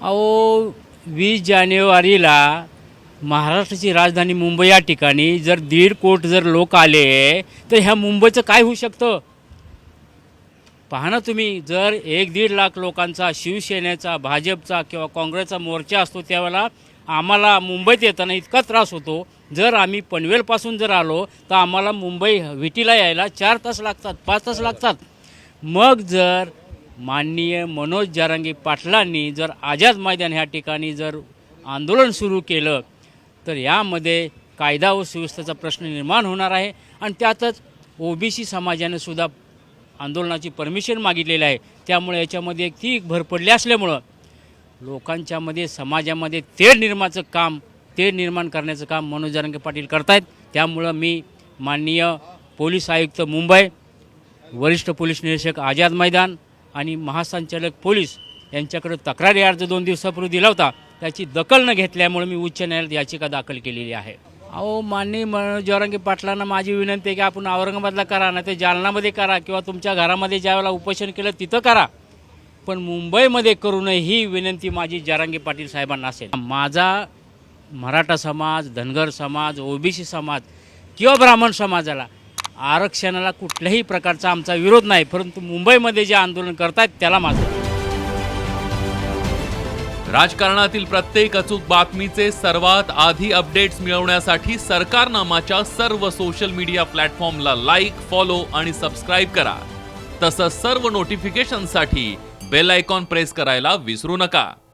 अहो वीस जानेवारीला महाराष्ट्राची राजधानी मुंबई या ठिकाणी जर दीड कोट जर लोक आले तर ह्या मुंबईचं काय होऊ शकतं? पहा ना तुम्ही जर एक दीड लाख लोकांचा शिवसेनेचा भाजपचा किंवा काँग्रेसचा मोर्चा असतो त्यावेळेला आम्हाला मुंबईत येताना इतका त्रास होतो. जर आम्ही पनवेलपासून जर आलो तर आम्हाला मुंबई विटीला यायला चार तास लागतात पाच तास लागतात. मग जर माननीय मनोज जारांगी पाटलांनी जर आझाद मैदान ह्या ठिकाणी जर आंदोलन सुरू केलं तर यामध्ये कायदा व सुव्यवस्थेचा प्रश्न निर्माण होणार आहे आणि त्यातच ओबीसी समाजाने सुद्धा आंदोलनाची परमिशन मागितलेली आहे. त्यामुळे याच्यामध्ये एक ती भर पडली असल्यामुळं लोकांच्यामध्ये समाजामध्ये तेढ निर्माचं काम तेढ निर्माण करण्याचं काम मनोज जरांगे पाटील करतायत. त्यामुळं मी माननीय पोलीस आयुक्त मुंबई वरिष्ठ पोलीस निरीक्षक आझाद मैदान आणि महासंचालक पोलीस यांच्याकडे तक्रारी अर्ज दोन दिवसापूर्वी दिला होता. त्याची दखल न घेतल्यामुळे मी उच्च न्यायालयात याचिका दाखल केलेली आहे. अहो माननीय मनोज जोरंगी पाटलांना माझी विनंती आहे की आपण औरंगाबादला करा ना ते जालनामध्ये करा किंवा तुमच्या घरामध्ये ज्यावेळेला उपोषण केलं तिथं करा. पण मुंबईमध्ये करू नये ही विनंती माझी जारांगे पाटील साहेबांना असेल. माझा मराठा समाज धनगर समाज ओबीसी समाज किंवा ब्राह्मण समाजाला आरक्षणाला कुठल्याही प्रकारचा आमचा विरोध नाही परंतु मुंबईमध्ये जे आंदोलन करतायत त्याला माझं राजकारणातील प्रत्येक अचूक बातमीचे सर्वात आधी अपडेट्स मिळवण्यासाठी सरकारनामाच्या सर्व सोशल मीडिया प्लॅटफॉर्मला लाईक फॉलो आणि सबस्क्राईब करा. तसंच सर्व नोटिफिकेशनसाठी बेल आयकॉन प्रेस करायला विसरू नका.